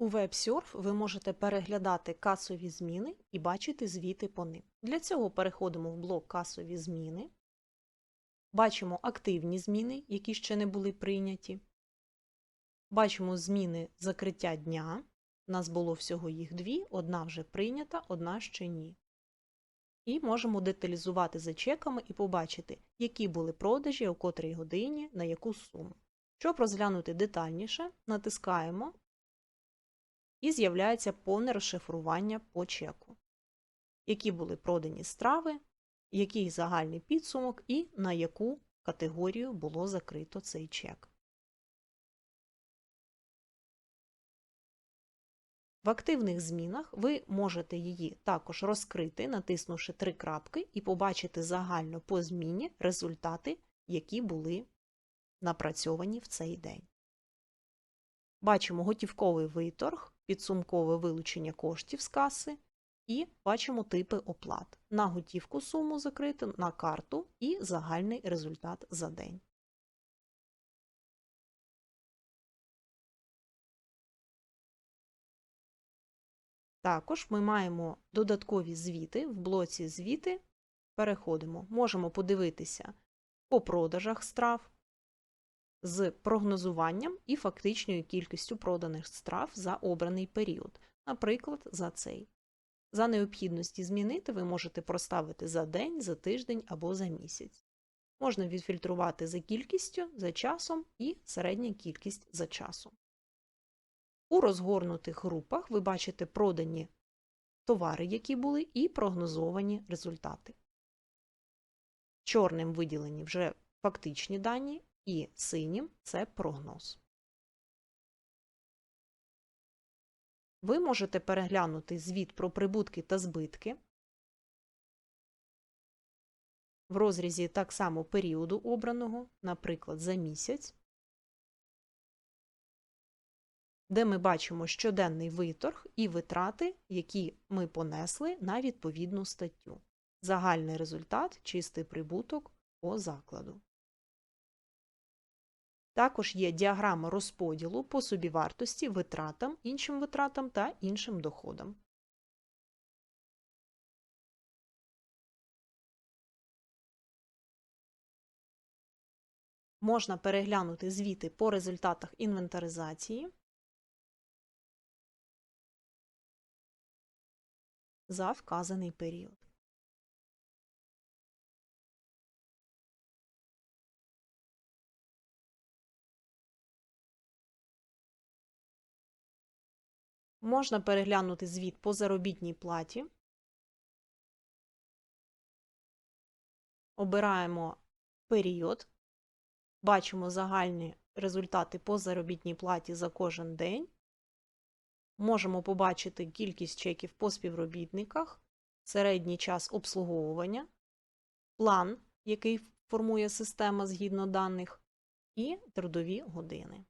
У WebSurf ви можете переглядати касові зміни і бачити звіти по ним. Для цього переходимо в блок Касові зміни. Бачимо активні зміни, які ще не були прийняті. Бачимо зміни закриття дня. У нас було всього їх дві, одна вже прийнята, одна ще ні. І можемо деталізувати за чеками і побачити, які були продажі, о котрій годині, на яку суму. Щоб розглянути детальніше, натискаємо і з'являється повне розшифрування по чеку. Які були продані страви, який загальний підсумок і на яку категорію було закрито цей чек. В активних змінах ви можете її також розкрити, натиснувши три крапки, і побачити загально по зміні результати, які були напрацьовані в цей день. Бачимо готівковий виторг, підсумкове вилучення коштів з каси і бачимо типи оплат. На готівку суму закриту, на карту і загальний результат за день. Також ми маємо додаткові звіти. В блоці звіти переходимо. Можемо подивитися по продажах страв з прогнозуванням і фактичною кількістю проданих страв за обраний період, наприклад, за цей. За необхідності змінити ви можете проставити за день, за тиждень або за місяць. Можна відфільтрувати за кількістю, за часом і середня кількість за часом. У розгорнутих групах ви бачите продані товари, які були, і прогнозовані результати. Чорним виділені вже фактичні дані, і синім це прогноз. Ви можете переглянути звіт про прибутки та збитки в розрізі так само періоду обраного, наприклад, за місяць, де ми бачимо щоденний виторг і витрати, які ми понесли на відповідну статтю. Загальний результат чистий прибуток по закладу. Також є діаграма розподілу по собівартості, витратам, іншим витратам та іншим доходам. Можна переглянути звіти по результатах інвентаризації за вказаний період. Можна переглянути звіт по заробітній платі. Обираємо період, бачимо загальні результати по заробітній платі за кожен день. Можемо побачити кількість чеків по співробітниках, середній час обслуговування, план, який формує система згідно даних, і трудові години.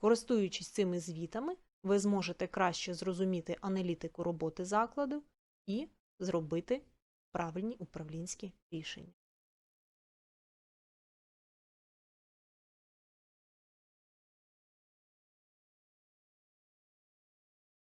Користуючись цими звітами, ви зможете краще зрозуміти аналітику роботи закладу і зробити правильні управлінські рішення.